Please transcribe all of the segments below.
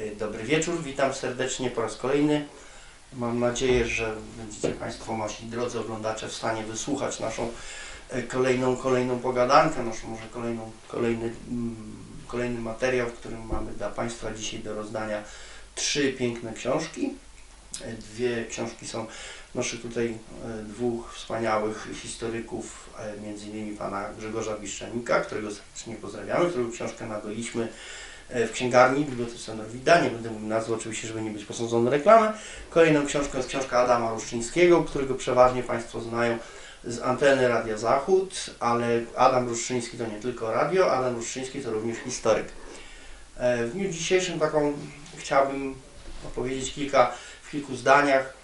Y, Dobry wieczór, witam serdecznie po raz kolejny. Mam nadzieję, że będziecie Państwo, nasi drodzy oglądacze, w stanie wysłuchać naszą y, kolejną, kolejną pogadankę, naszą może kolejną, kolejny, mm, kolejny materiał, w którym mamy dla Państwa dzisiaj do rozdania trzy piękne książki. Y, Dwie książki są naszych tutaj dwóch wspaniałych historyków, między innymi pana Grzegorza Biszczanika, którego serdecznie pozdrawiamy, którego książkę nabyliśmy e, w księgarni Bibliotece Norwida. Nie będę mówił nazwy oczywiście, żeby nie być posądzony reklamę. Kolejną książką jest książka Adama Ruszczyńskiego, którego przeważnie Państwo znają z anteny Radia Zachód, ale Adam Ruszczyński to nie tylko radio, Adam Ruszczyński to również historyk. E, W dniu dzisiejszym taką chciałbym opowiedzieć kilka, w kilku zdaniach,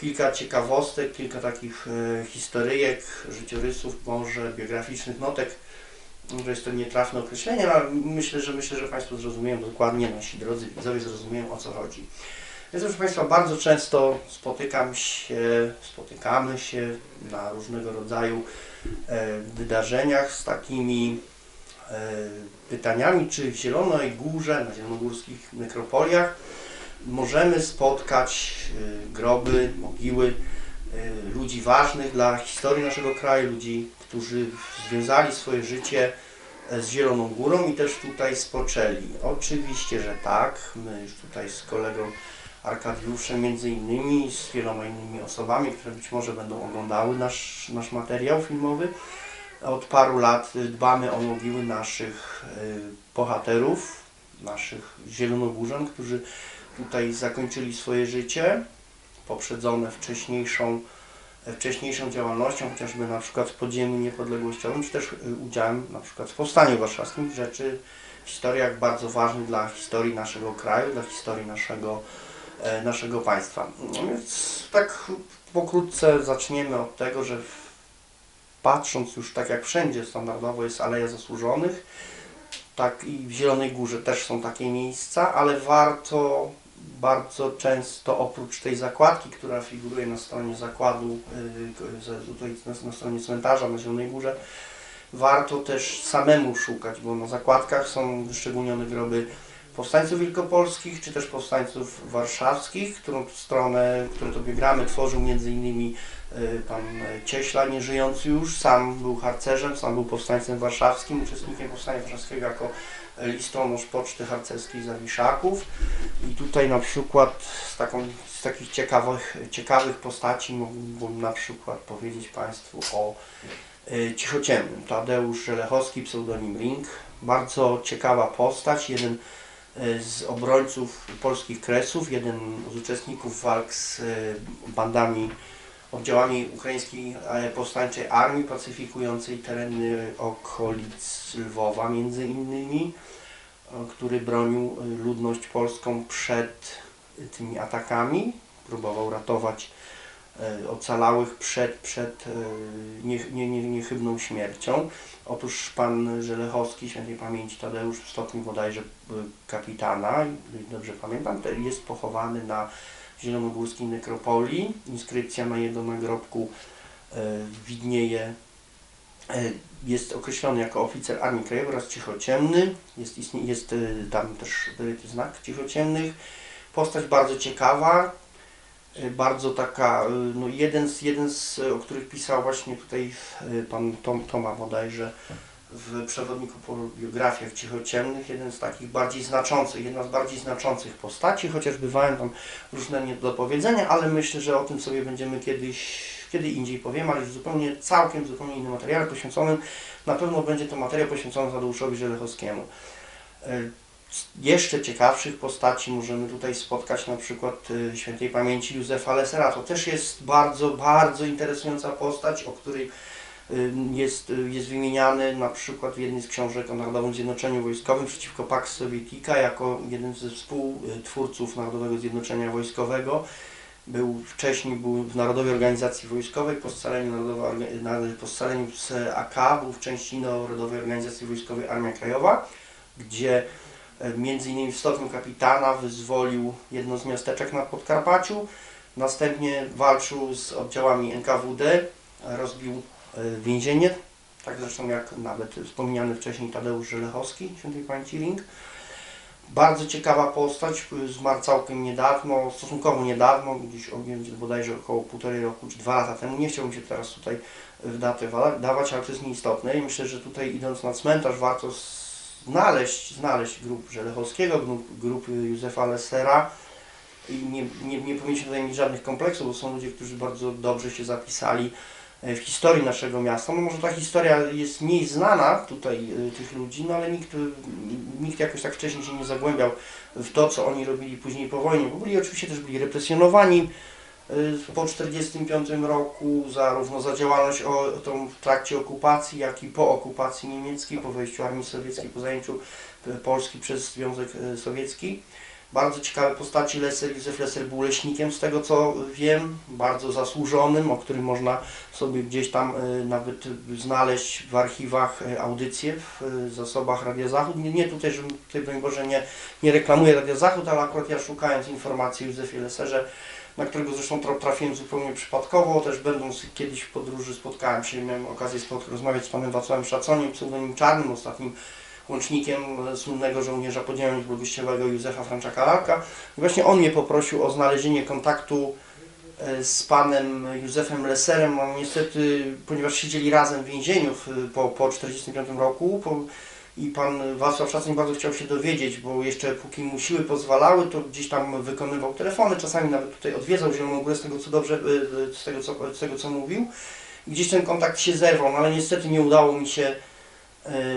kilka ciekawostek, kilka takich e, historyjek, życiorysów, może biograficznych notek, że jest to nietrafne określenie, ale myślę, że myślę, że Państwo zrozumieją dokładnie, nasi drodzy widzowie zrozumieją o co chodzi. Więc proszę Państwa, bardzo często spotykam się, spotykamy się na różnego rodzaju e, wydarzeniach z takimi e, pytaniami, czy w Zielonej Górze, na zielonogórskich nekropoliach możemy spotkać e, groby, mogiły ludzi ważnych dla historii naszego kraju, ludzi, którzy związali swoje życie e, z Zieloną Górą i też tutaj spoczęli. Oczywiście, że tak. My już tutaj z kolegą Arkadiuszem między innymi, z wieloma innymi osobami, które być może będą oglądały nasz, nasz materiał filmowy. Od paru lat y, dbamy o mogiły naszych y, bohaterów, naszych zielonogórzan, którzy tutaj zakończyli swoje życie, poprzedzone wcześniejszą, e, wcześniejszą działalnością, chociażby na przykład podziemiu niepodległościowym, czy też y, udziałem na przykład w Powstaniu Warszawskim, rzeczy w historiach bardzo ważnych dla historii naszego kraju, dla historii naszego, e, naszego państwa. No więc tak pokrótce zaczniemy od tego, że patrząc już tak jak wszędzie standardowo jest Aleja Zasłużonych, tak i w Zielonej Górze też są takie miejsca, ale warto bardzo często oprócz tej zakładki, która figuruje na stronie zakładu, yy, za- tutaj na, na stronie cmentarza na Zielonej Górze, warto też samemu szukać, bo na zakładkach są wyszczególnione groby powstańców wielkopolskich, czy też powstańców warszawskich, którą stronę, które to biogramy tworzył między innymi y, pan Cieśla, nieżyjący już, sam był harcerzem, sam był powstańcem warszawskim, uczestnikiem powstania warszawskiego jako listonosz poczty harcerskiej Zawiszaków. I tutaj na przykład z, taką, z takich ciekawych, ciekawych postaci mógłbym na przykład powiedzieć Państwu o y, Cichociemnym. Tadeusz Żelechowski, pseudonim Ring. Bardzo ciekawa postać, jeden y, z obrońców polskich kresów, jeden z uczestników walk z y, bandami, oddziałami ukraińskiej e, powstańczej armii pacyfikującej tereny okolic Lwowa między innymi, e, który bronił y, ludność polską przed tymi atakami, próbował ratować e, ocalałych przed, przed e, nie, nie, nie, niechybną śmiercią. Otóż pan Żelechowski, świętej pamięci Tadeusz w stopniu bodajże kapitana, dobrze pamiętam, jest pochowany na zielonogórskiej nekropolii. Inskrypcja na jego nagrobku e, widnieje, e, jest określony jako oficer Armii Krajowej oraz cichociemny. Jest, jest e, tam też wyryty znak cichociemnych. Postać bardzo ciekawa, bardzo taka, no jeden z, jeden z, o których pisał właśnie tutaj pan Tom, Toma bodajże w przewodniku po biografiach cichociemnych, jeden z takich bardziej znaczących, jedna z bardziej znaczących postaci, chociaż bywają tam różne niedopowiedzenia, ale myślę, że o tym sobie będziemy kiedyś, kiedy indziej powiem, ale już zupełnie, całkiem zupełnie innym materiale poświęconym, na pewno będzie to materiał poświęcony Tadeuszowi Żelechowskiemu. E, Jeszcze ciekawszych postaci możemy tutaj spotkać na przykład e, świętej pamięci Józefa Lesera. To też jest bardzo, bardzo interesująca postać, o której jest, y, jest wymieniany na przykład w jednej z książek o Narodowym Zjednoczeniu Wojskowym przeciwko Pax Sovietica jako jeden ze współtwórców Narodowego Zjednoczenia Wojskowego. Był wcześniej był w Narodowej Organizacji Wojskowej, po scaleniu, Narodowa, po scaleniu z AK był w części Narodowej Organizacji Wojskowej Armia Krajowa, gdzie e, między innymi w stopniu kapitana wyzwolił jedno z miasteczek na Podkarpaciu. Następnie walczył z oddziałami NKWD, rozbił więzienie, tak zresztą jak nawet wspomniany wcześniej Tadeusz Żelechowski, świętej pamięci Ring. Bardzo ciekawa postać, zmarł całkiem niedawno, stosunkowo niedawno, gdzieś bodajże około półtorej roku czy dwa lata temu. Nie chciałbym się teraz tutaj w datę wa- dawać, ale to jest nieistotne i myślę, że tutaj idąc na cmentarz warto znaleźć, znaleźć grób Żelechowskiego, grób, grób Józefa Lessera i nie, nie, nie powinniśmy tutaj mieć żadnych kompleksów, bo są ludzie, którzy bardzo dobrze się zapisali w historii naszego miasta. No może ta historia jest mniej znana tutaj e, tych ludzi, no ale nikt, e, nikt jakoś tak wcześniej się nie zagłębiał w to, co oni robili później po wojnie, bo byli oczywiście też byli represjonowani e, po 1945 roku, zarówno za działalność o, tą w trakcie okupacji, jak i po okupacji niemieckiej, po wejściu armii sowieckiej, po zajęciu e, Polski przez Związek e, Sowiecki. Bardzo ciekawe postaci. Leser, Józef Leser był leśnikiem, z tego co wiem, bardzo zasłużonym, o którym można sobie gdzieś tam e, nawet znaleźć w archiwach e, audycje w e, zasobach Radia Zachód. Nie, nie tutaj, żebym tutaj, broń Boże, nie, nie reklamuję Radia Zachód, ale akurat ja szukając informacji o Józefie Leserze, na którego zresztą tra- trafiłem zupełnie przypadkowo, też będąc kiedyś w podróży spotkałem się, miałem okazję rozmawiać z panem Wacławem Szaconiem, pseudonim Czarnym, ostatnim łącznikiem słynnego żołnierza podziemia niepodległościowego Józefa Franczaka. I właśnie on mnie poprosił o znalezienie kontaktu e, z panem Józefem Leserem. No, niestety, ponieważ siedzieli razem w więzieniu po, po 1945 roku po, i pan Wacław Szacoń bardzo chciał się dowiedzieć, bo jeszcze póki mu siły pozwalały, to gdzieś tam wykonywał telefony, czasami nawet tutaj odwiedzał Zieloną Górę z tego co dobrze, e, z tego co, z tego co mówił. Gdzieś ten kontakt się zerwał, no, ale niestety nie udało mi się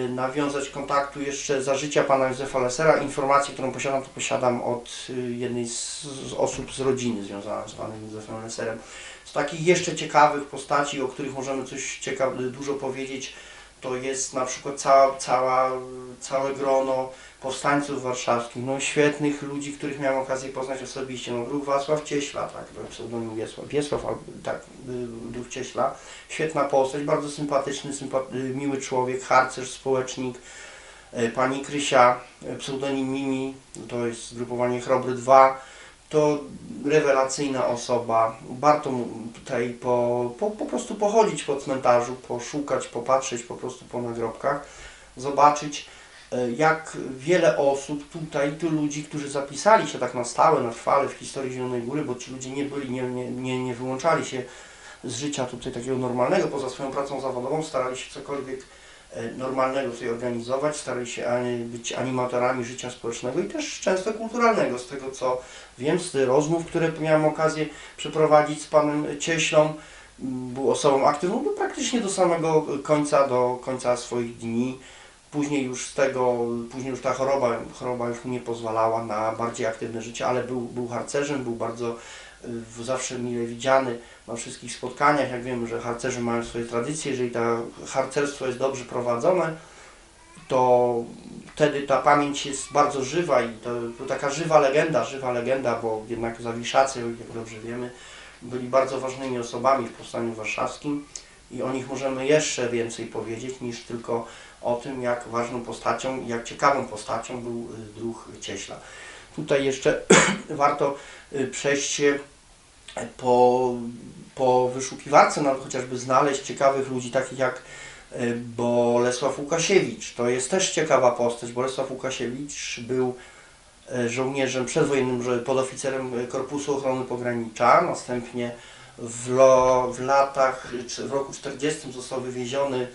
nawiązać kontaktu jeszcze za życia pana Józefa Lesera. Informację, którą posiadam, to posiadam od e, jednej z, z osób z rodziny związanej z panem Józefem Leserem. Z takich jeszcze ciekawych postaci, o których możemy coś ciekawe, dużo powiedzieć, to jest na przykład cała, cała, całe grono powstańców warszawskich, no świetnych ludzi, których miałem okazję poznać osobiście, no druh Wacław Cieśla, tak, pseudonim Wiesław, Wiesław, tak, druh Cieśla, świetna postać, bardzo sympatyczny, sympa- y, miły człowiek, harcerz, społecznik, y, pani Krysia, y, pseudonim Mimi, to jest zgrupowanie Chrobry 2, to rewelacyjna osoba, warto mu tutaj po, po, po prostu pochodzić po cmentarzu, poszukać, popatrzeć po prostu po nagrobkach, zobaczyć e, jak wiele osób tutaj, tu ludzi, którzy zapisali się tak na stałe, na trwale w historii Zielonej Góry, bo ci ludzie nie byli, nie, nie, nie, nie wyłączali się z życia tutaj takiego normalnego, poza swoją pracą zawodową, starali się cokolwiek e, normalnego tutaj organizować, starali się być animatorami życia społecznego i też często kulturalnego, z tego co wiem, z rozmów, które miałem okazję przeprowadzić z panem Cieślą, był osobą aktywną praktycznie do samego końca, do końca swoich dni. Później już z tego, później już ta choroba, choroba już mu nie pozwalała na bardziej aktywne życie, ale był, był harcerzem, był bardzo zawsze mile widziany na wszystkich spotkaniach. Jak wiemy, że harcerze mają swoje tradycje, jeżeli to harcerstwo jest dobrze prowadzone, to wtedy ta pamięć jest bardzo żywa i to, to taka żywa legenda, żywa legenda, bo jednak Zawiszacy, jak dobrze wiemy, byli bardzo ważnymi osobami w Powstaniu Warszawskim i o nich możemy jeszcze więcej powiedzieć niż tylko o tym, jak ważną postacią i jak ciekawą postacią był y, druh Cieśla. Tutaj jeszcze warto y, przejść się po, po wyszukiwarce, no, chociażby znaleźć ciekawych ludzi, takich jak y, Bolesław Łukasiewicz. To jest też ciekawa postać. Bolesław Łukasiewicz był y, żołnierzem przedwojennym, podoficerem y, Korpusu Ochrony Pogranicza. Następnie w, lo, w latach, czy w roku 40 został wywieziony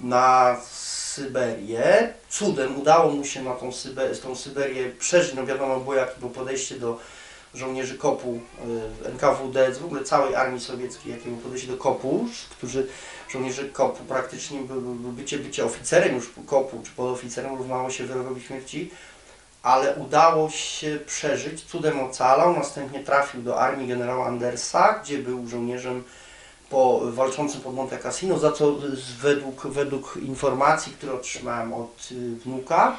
na Syberię. Cudem udało mu się na tą, Sybe, tą Syberię przeżyć. No wiadomo było, jakie było podejście do żołnierzy KOP-u, y, NKWD, w ogóle całej armii sowieckiej, jakie było podejście do KOP-u, którzy żołnierze KOP-u praktycznie by, by bycie, bycie oficerem już KOP-u czy podoficerem równało się wyrokowi śmierci, ale udało się przeżyć, cudem ocalał, następnie trafił do armii generała Andersa, gdzie był żołnierzem po walczącym pod Monte Cassino, za co według, według informacji, które otrzymałem od y, wnuka,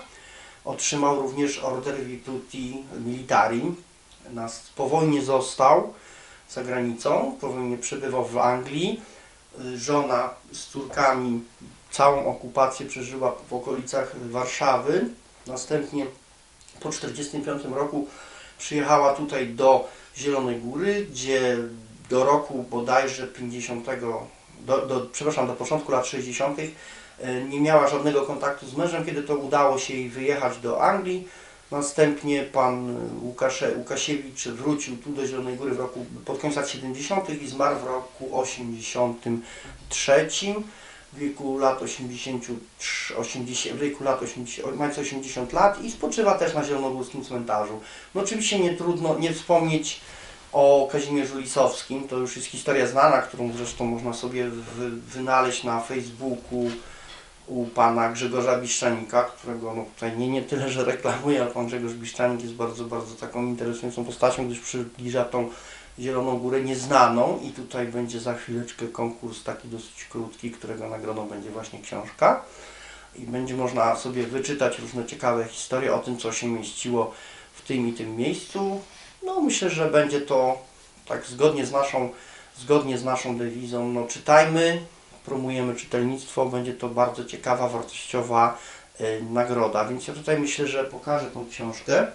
otrzymał również Order Virtuti Militari. Nas, po wojnie został za granicą, po wojnie przebywał w Anglii. Y, Żona z córkami całą okupację przeżyła w okolicach Warszawy. Następnie po 1945 roku przyjechała tutaj do Zielonej Góry, gdzie do roku bodajże 50, do, do, przepraszam, do początku lat 60. e, nie miała żadnego kontaktu z mężem, kiedy to udało się jej wyjechać do Anglii. Następnie pan Łukasze, Łukasiewicz wrócił tu do Zielonej Góry w roku, pod koniec lat 70. i zmarł w roku 83 w wieku lat 83, 80, w wieku lat 80, mając 80 lat i spoczywa też na Zielonogórskim cmentarzu. No oczywiście nie trudno nie wspomnieć o Kazimierzu Lisowskim, to już jest historia znana, którą zresztą można sobie wy, wynaleźć na Facebooku u pana Grzegorza Biszczanika, którego no tutaj nie, nie tyle, że reklamuję, ale pan Grzegorz Biszczanik jest bardzo, bardzo taką interesującą postacią, gdyż przybliża tą Zieloną Górę nieznaną i tutaj będzie za chwileczkę konkurs taki dosyć krótki, którego nagrodą będzie właśnie książka i będzie można sobie wyczytać różne ciekawe historie o tym, co się mieściło w tym i tym miejscu. No myślę, że będzie to tak zgodnie z naszą, zgodnie z naszą dewizą, no czytajmy, promujemy czytelnictwo, będzie to bardzo ciekawa, wartościowa y, nagroda, więc ja tutaj myślę, że pokażę tą książkę.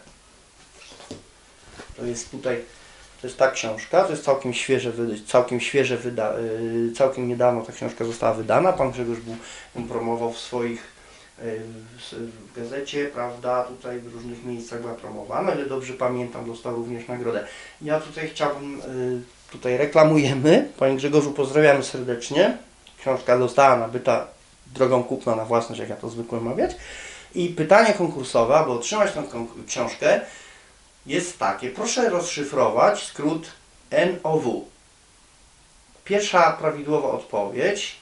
To jest tutaj, to jest ta książka, to jest całkiem świeże, całkiem świeże, wyda, y, całkiem niedawno ta książka została wydana, pan Grzegorz był, promował w swoich y, w, gazecie, prawda, tutaj w różnych miejscach była promowana, ale dobrze pamiętam, dostał również nagrodę. Ja tutaj chciałbym, y, tutaj reklamujemy, panie Grzegorzu pozdrawiamy serdecznie, książka została nabyta drogą kupna na własność, jak ja to zwykłem mawiać. I pytanie konkursowe, aby otrzymać tę książkę, jest takie. Proszę rozszyfrować skrót NOW. Pierwsza prawidłowa odpowiedź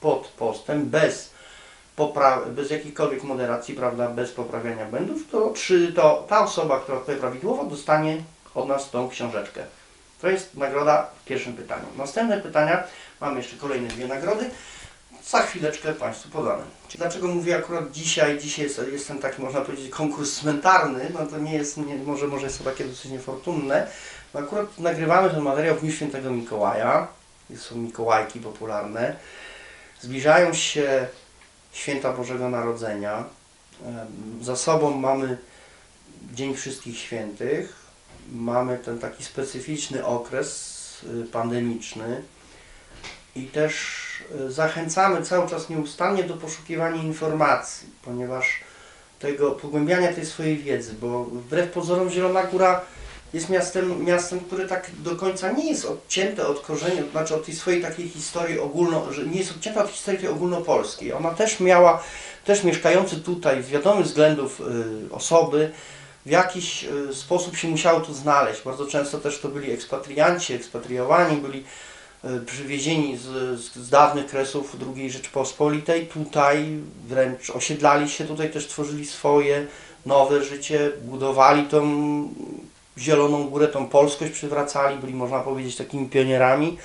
pod postem, bez, bez jakiejkolwiek moderacji, prawda, bez poprawiania błędów, to, czy to ta osoba, która odpowie prawidłowo, dostanie od nas tą książeczkę. To jest nagroda w pierwszym pytaniu. Następne pytania, mamy jeszcze kolejne dwie nagrody. Za chwileczkę Państwu podamy. Dlaczego mówię akurat dzisiaj, dzisiaj jest, jest ten taki, można powiedzieć, konkurs cmentarny, no to nie jest, nie, może, może jest to takie dosyć niefortunne. No akurat nagrywamy ten materiał w Dniu Świętego Mikołaja, są Mikołajki popularne. Zbliżają się święta Bożego Narodzenia. Za sobą mamy Dzień Wszystkich Świętych. Mamy ten taki specyficzny okres y, pandemiczny i też zachęcamy cały czas nieustannie do poszukiwania informacji, ponieważ tego pogłębiania tej swojej wiedzy, bo wbrew pozorom Zielona Góra jest miastem, miastem, które tak do końca nie jest odcięte od korzeni, znaczy od tej swojej takiej historii ogólno, że nie jest odcięta od historii tej ogólnopolskiej. Ona też miała, też mieszkający tutaj z wiadomych względów y, osoby, w jakiś y, sposób się musiały tu znaleźć. Bardzo często też to byli ekspatrianci, ekspatriowani, byli przywiezieni z, z, dawnych kresów II Rzeczpospolitej. Tutaj wręcz osiedlali się, tutaj też tworzyli swoje nowe życie, budowali tą Zieloną Górę, tą polskość przywracali, byli można powiedzieć takimi pionierami.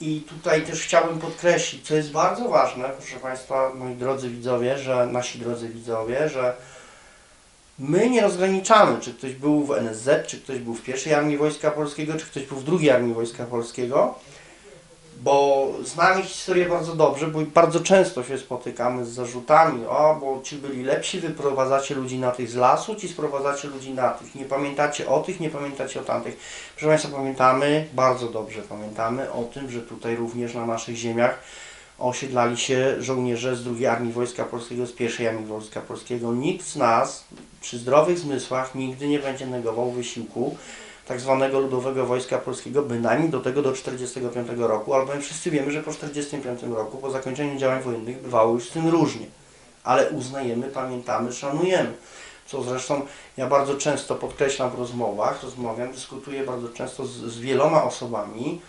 I tutaj też chciałbym podkreślić, co jest bardzo ważne, proszę Państwa, moi drodzy widzowie, że nasi drodzy widzowie, że my nie rozgraniczamy, czy ktoś był w NSZ, czy ktoś był w pierwszej Armii Wojska Polskiego, czy ktoś był w drugiej Armii Wojska Polskiego, bo znamy historię bardzo dobrze, bo bardzo często się spotykamy z zarzutami, o, bo ci byli lepsi, wy prowadzacie ludzi na tych z lasu, ci sprowadzacie ludzi na tych, nie pamiętacie o tych, nie pamiętacie o tamtych. Proszę Państwa, pamiętamy, bardzo dobrze pamiętamy o tym, że tutaj również na naszych ziemiach osiedlali się żołnierze z II Armii Wojska Polskiego, z pierwszej Armii Wojska Polskiego. Nikt z nas przy zdrowych zmysłach nigdy nie będzie negował wysiłku tak zwanego Ludowego Wojska Polskiego, bynajmniej do tego do 1945 roku, albowiem wszyscy wiemy, że po 1945 roku, po zakończeniu działań wojennych, bywało już z tym różnie. Ale uznajemy, pamiętamy, szanujemy. Co zresztą ja bardzo często podkreślam w rozmowach, rozmawiam, dyskutuję bardzo często z, z wieloma osobami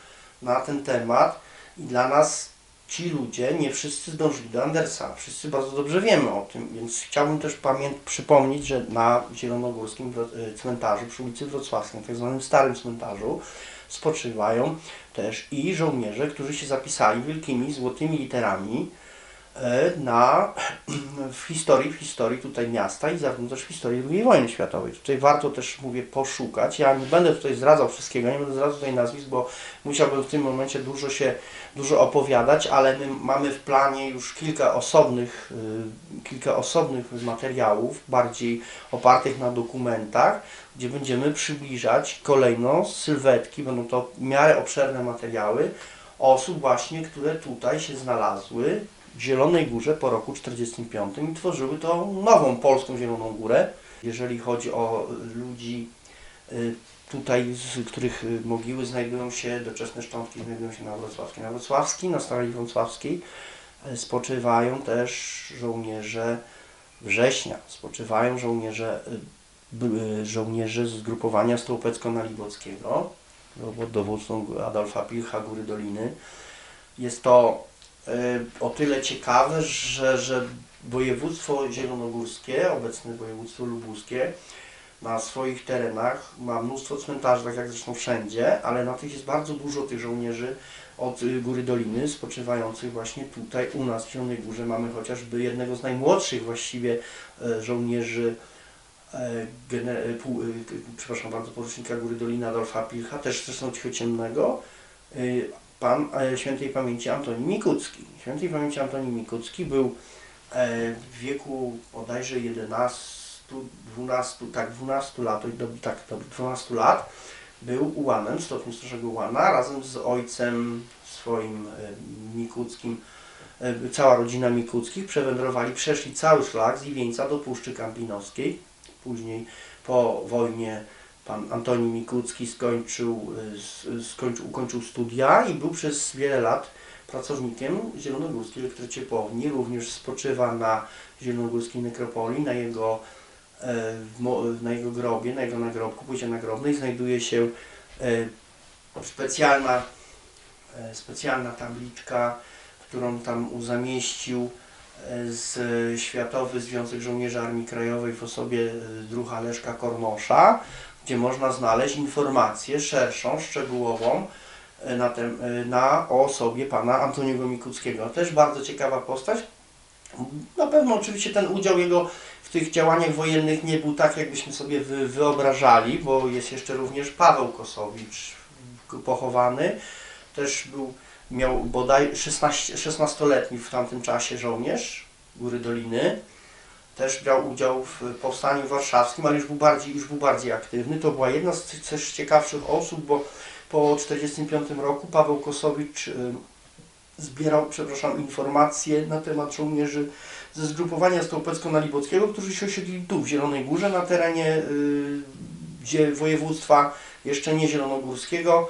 na ten temat i dla nas ci ludzie nie wszyscy zdążyli do Andersa. Wszyscy bardzo dobrze wiemy o tym, więc chciałbym też pamię- przypomnieć, że na Zielonogórskim y, cmentarzu przy ulicy Wrocławskiej, tak zwanym starym cmentarzu, spoczywają też i żołnierze, którzy się zapisali wielkimi złotymi literami e, na, w historii, w historii tutaj miasta i zarówno też w historii II wojny światowej. Tutaj warto też, mówię, poszukać. Ja nie będę tutaj zdradzał wszystkiego, nie będę zdradzał tutaj nazwisk, bo musiałbym w tym momencie dużo się, dużo opowiadać, ale my mamy w planie już kilka osobnych, y, kilka osobnych materiałów, bardziej opartych na dokumentach, gdzie będziemy przybliżać kolejno sylwetki, będą to w miarę obszerne materiały osób właśnie, które tutaj się znalazły w Zielonej Górze po roku 1945 i tworzyły tą nową polską Zieloną Górę. jeżeli chodzi o ludzi y, tutaj, z których y, mogiły znajdują się, doczesne szczątki znajdują się na Wrocławskiej. Na Wrocławskiej, na Starej Wrocławskiej y, spoczywają też żołnierze września, spoczywają żołnierze, y, y, żołnierze z zgrupowania Stołpecko-Nalibockiego pod dowództwą Adolfa Pilcha Góry Doliny. Jest to y, o tyle ciekawe, że, że województwo zielonogórskie, obecne województwo lubuskie, na swoich terenach ma mnóstwo cmentarzy, tak jak zresztą wszędzie, ale na tych jest bardzo dużo tych żołnierzy od y, Góry Doliny spoczywających właśnie tutaj u nas w Zielonej Górze. Mamy chociażby jednego z najmłodszych właściwie e, żołnierzy e, e, e, przepraszam bardzo, porucznika Góry Doliny Adolfa Pilcha, też zresztą cichociemnego, pan e, świętej pamięci Antoni Mikucki. Świętej pamięci Antoni Mikucki był e, w wieku bodajże 11, 12, tak 12 lat, tak, do 12 lat, był ułanem, stopniu starszego ułana, razem z ojcem swoim e, Mikuckim, cała rodzina Mikuckich przewędrowali, przeszli cały szlak z Iwieńca do Puszczy Kampinowskiej. Później po wojnie pan Antoni Mikucki skończył, s- skończył, ukończył studia i był przez wiele lat pracownikiem Zielonogórskiej Elektrociepłowni. Również spoczywa na Zielonogórskiej Nekropolii, na jego, e, na jego grobie, na jego nagrobku, płycie nagrobnej znajduje się e, specjalna, e, specjalna tabliczka, którą tam zamieścił z Światowy Związek Żołnierzy Armii Krajowej w osobie druha Leszka Kornosza, gdzie można znaleźć informację szerszą, szczegółową e, na, tem, e, na o osobie pana Antoniego Mikuckiego. Też bardzo ciekawa postać. Na pewno oczywiście ten udział jego w tych działaniach wojennych nie był tak, jakbyśmy sobie wy, wyobrażali, bo jest jeszcze również Paweł Kosowicz pochowany. Też był, miał bodaj 16, 16-letni w tamtym czasie żołnierz Góry Doliny. Też brał udział w powstaniu warszawskim, ale już był bardziej, już był bardziej aktywny. To była jedna z też ciekawszych osób, bo po 1945 roku Paweł Kosowicz y, zbierał, przepraszam, informacje na temat żołnierzy ze zgrupowania Stołpecko-Nalibockiego, którzy się osiedlili tu, w Zielonej Górze, na terenie y, gdzie województwa jeszcze nie zielonogórskiego,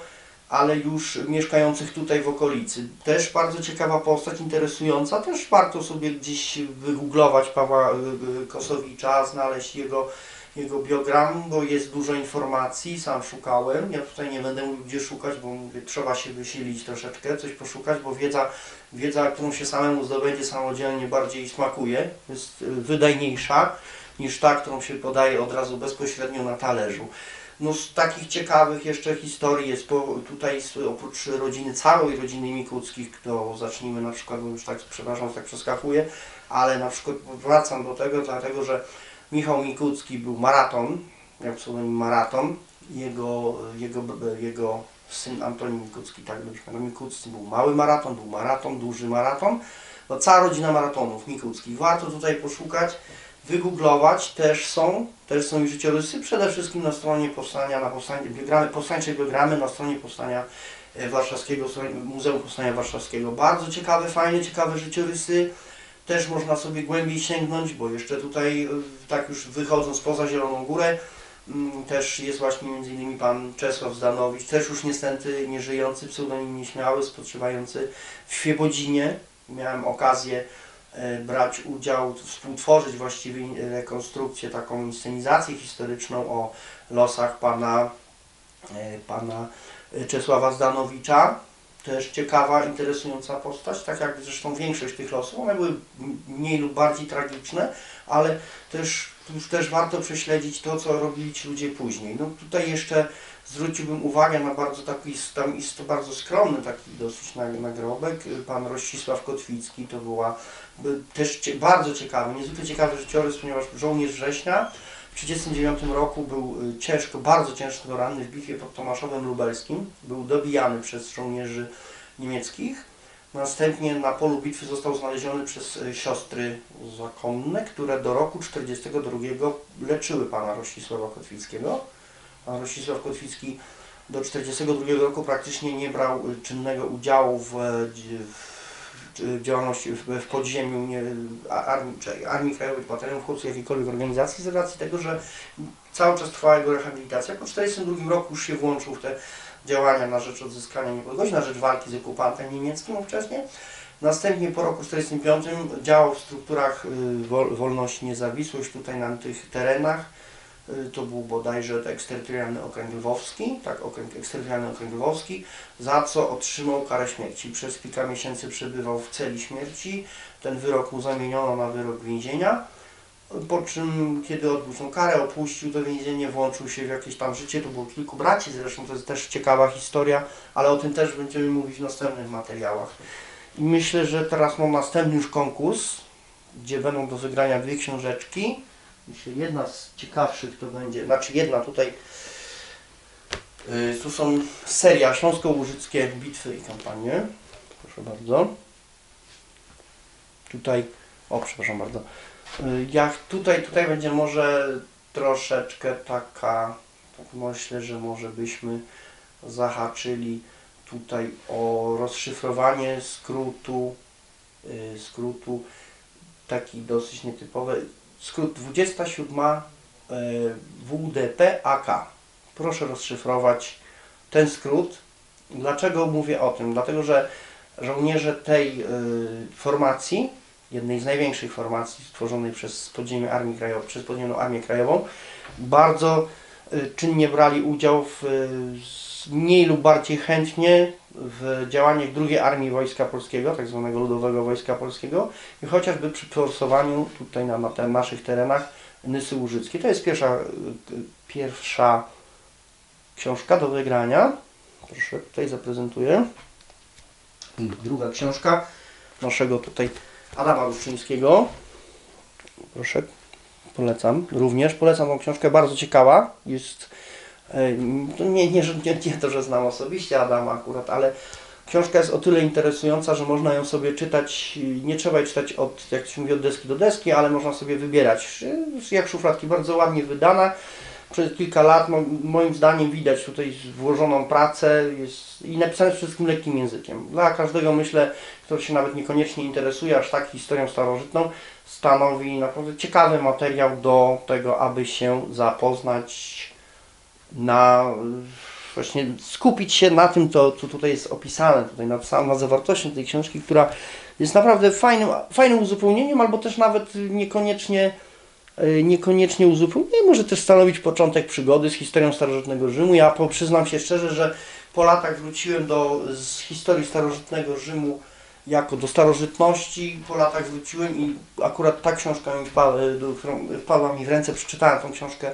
ale już mieszkających tutaj w okolicy. Też bardzo ciekawa postać, interesująca, też warto sobie gdzieś wygooglować Pawła y, y, Kosowicza, znaleźć jego, jego biogram, bo jest dużo informacji, sam szukałem. Ja tutaj nie będę mówił gdzie szukać, bo mówię, trzeba się wysilić troszeczkę, coś poszukać, bo wiedza, wiedza, którą się samemu zdobędzie samodzielnie bardziej smakuje, jest y, wydajniejsza niż ta, którą się podaje od razu bezpośrednio na talerzu. Z takich ciekawych jeszcze historii jest po, tutaj oprócz rodziny, całej rodziny Mikuckich, to zacznijmy na przykład, bo już tak, przepraszam, tak przeskakuję, ale na przykład wracam do tego, dlatego że Michał Mikucki był maraton, miał pseudonim Maraton, jego, jego, jego syn Antoni Mikucki, tak byliśmy, Mikucki był mały maraton, był maraton, duży maraton, no cała rodzina maratonów Mikuckich. Warto tutaj poszukać, wygooglować, też są, też są życiorysy, przede wszystkim na stronie powstania, na powstanie, biogramy, powstańcze biogramy na stronie powstania e, warszawskiego, Muzeum Powstania Warszawskiego. Bardzo ciekawe, fajne, ciekawe życiorysy. Też można sobie głębiej sięgnąć, bo jeszcze tutaj, e, tak już wychodząc poza Zieloną Górę, mm, też jest właśnie innymi pan Czesław Zdanowicz, też już niestety nieżyjący, pseudonim nieśmiały, spoczywający w Świebodzinie. Miałem okazję brać udział, współtworzyć właściwie rekonstrukcję, taką inscenizację historyczną o losach pana, e, pana Czesława Zdanowicza. Też ciekawa, interesująca postać, tak jak zresztą większość tych losów. One były mniej lub bardziej tragiczne, ale też, też warto prześledzić to, co robili ci ludzie później. No tutaj jeszcze zwróciłbym uwagę na bardzo taki, tam jest to bardzo skromny taki dosyć nag- nagrobek. Pan Rościsław Kotwicki to była by- też cie, bardzo ciekawy, niezwykle ciekawy życiorys, ponieważ żołnierz września w 1939 roku był y, ciężko, bardzo ciężko ranny w bitwie pod Tomaszowem Lubelskim. Był dobijany przez żołnierzy niemieckich. Następnie na polu bitwy został znaleziony przez y, siostry zakonne, które do roku 1942 leczyły pana Rościsława Kotwickiego. Pan Rościsław Kotwicki do 1942 roku praktycznie nie brał y, czynnego udziału w, czy w działalności w, w podziemiu nie, armii, Armii Krajowej, Batalionów Chłopców, jakiejkolwiek organizacji z racji tego, że cały czas trwała jego rehabilitacja. Po 1942 roku już się włączył w te działania na rzecz odzyskania niepodległości, na rzecz walki z okupantem niemieckim ówcześnie. Następnie po roku 1945 działał w strukturach y, wol, Wolności Niezawisłość tutaj na tych terenach. Y, To był bodajże eksterytorialny okręg lwowski, tak, okręg, eksterytorialny okręg lwowski, za co otrzymał karę śmierci. Przez kilka miesięcy przebywał w celi śmierci. Ten wyrok mu zamieniono na wyrok więzienia. Po czym, kiedy odbył tą karę, opuścił to więzienie, włączył się w jakieś tam życie. Tu było kilku braci, zresztą to jest też ciekawa historia, ale o tym też będziemy mówić w następnych materiałach. I myślę, że teraz mam następny już konkurs, gdzie będą do wygrania dwie książeczki. Myślę, jedna z ciekawszych to będzie, znaczy jedna tutaj, yy, tu są seria Śląsko-Łużyckie bitwy i kampanie. Proszę bardzo. Tutaj, o przepraszam bardzo. Yy, Jak tutaj, tutaj będzie może troszeczkę taka, tak myślę, że może byśmy zahaczyli tutaj o rozszyfrowanie skrótu, yy, skrótu taki dosyć nietypowy, skrót 27 yy, WDP-AK. Proszę rozszyfrować ten skrót. Dlaczego mówię o tym? Dlatego, że żołnierze tej yy, formacji, jednej z największych formacji stworzonej przez podziemie Armii przez podziemną Armię Krajową, bardzo y, czynnie brali udział w, s- mniej lub bardziej chętnie w działaniach II Armii Wojska Polskiego, tak zwanego Ludowego Wojska Polskiego i chociażby przy forsowaniu tutaj na, na te, naszych terenach Nysy Łużyckiej. To jest pierwsza, y, pierwsza książka do wygrania. Proszę, tutaj zaprezentuję. I druga książka naszego tutaj Adama Luszczyńskiego. Proszę, polecam. Również polecam tą książkę, bardzo ciekawa. Jest nie, nie, nie, nie to, że znam osobiście Adama akurat, ale książka jest o tyle interesująca, że można ją sobie czytać, nie trzeba jej czytać od, jak się mówi, od deski do deski, ale można sobie wybierać. Jak szufladki, bardzo ładnie wydana. Przez kilka lat, no, moim zdaniem, widać tutaj włożoną pracę jest, i napisane wszystkim lekkim językiem. Dla każdego, myślę, kto się nawet niekoniecznie interesuje aż tak historią starożytną, stanowi naprawdę ciekawy materiał do tego, aby się zapoznać na właśnie skupić się na tym, to, co tutaj jest opisane, tutaj nad zawartością tej książki, która jest naprawdę fajnym, fajnym uzupełnieniem, albo też nawet niekoniecznie, e, niekoniecznie uzupełnieniem, może też stanowić początek przygody z historią starożytnego Rzymu. Ja przyznam się szczerze, że po latach wróciłem do z historii starożytnego Rzymu jako do starożytności, po latach wróciłem i akurat ta książka mi wpadła, do, którą wpadła mi w ręce, przeczytałem tą książkę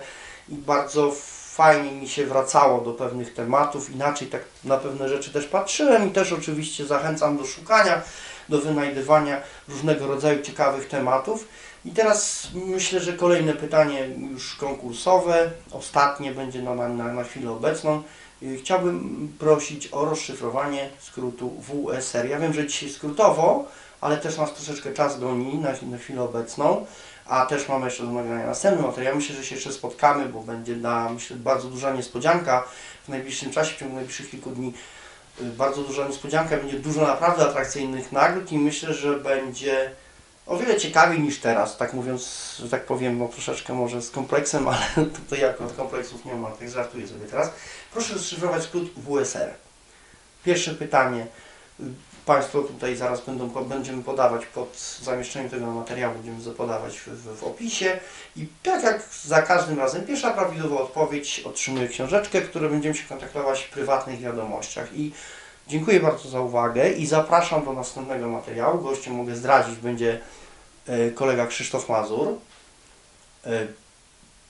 i bardzo fajnie mi się wracało do pewnych tematów, inaczej tak na pewne rzeczy też patrzyłem i też oczywiście zachęcam do szukania, do wynajdywania różnego rodzaju ciekawych tematów. I teraz myślę, że kolejne pytanie już konkursowe, ostatnie będzie na, na, na chwilę obecną. Y, Chciałbym prosić o rozszyfrowanie skrótu WSR. Ja wiem, że dzisiaj skrótowo, ale też nas troszeczkę czas goni na, na chwilę obecną, a też mamy jeszcze do nagrania następny materiał. Myślę, że się jeszcze spotkamy, bo będzie na, myślę, bardzo duża niespodzianka w najbliższym czasie, w ciągu najbliższych kilku dni. y, Bardzo duża niespodzianka, będzie dużo naprawdę atrakcyjnych nagród i myślę, że będzie o wiele ciekawiej niż teraz, tak mówiąc, że tak powiem, no troszeczkę może z kompleksem, ale tutaj jako kompleksów nie ma, tak żartuję sobie teraz. Proszę rozszyfrować skrót WSR. Pierwsze pytanie. Państwo tutaj zaraz będą, będziemy podawać pod zamieszczeniem tego materiału, będziemy podawać w, w, w opisie. I tak jak za każdym razem, pierwsza prawidłowa odpowiedź otrzymuje książeczkę, którą będziemy się kontaktować w prywatnych wiadomościach. I dziękuję bardzo za uwagę i zapraszam do następnego materiału. Gościem mogę zdradzić będzie e, kolega Krzysztof Mazur, e,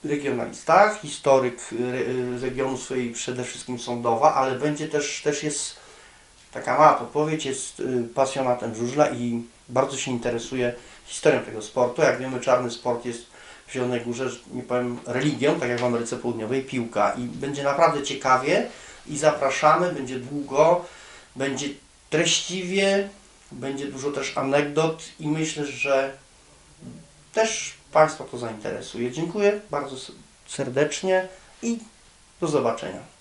regionalista, historyk regionu swojej przede wszystkim sądowa, ale będzie też, też jest taka mała podpowiedź, jest y, pasjonatem żużla i bardzo się interesuje historią tego sportu. Jak wiemy, czarny sport jest w Zielonej Górze, nie powiem, religią, tak jak w Ameryce Południowej, piłka. I będzie naprawdę ciekawie i zapraszamy, będzie długo, będzie treściwie, będzie dużo też anegdot i myślę, że też Państwa to zainteresuje. Dziękuję bardzo serdecznie i do zobaczenia.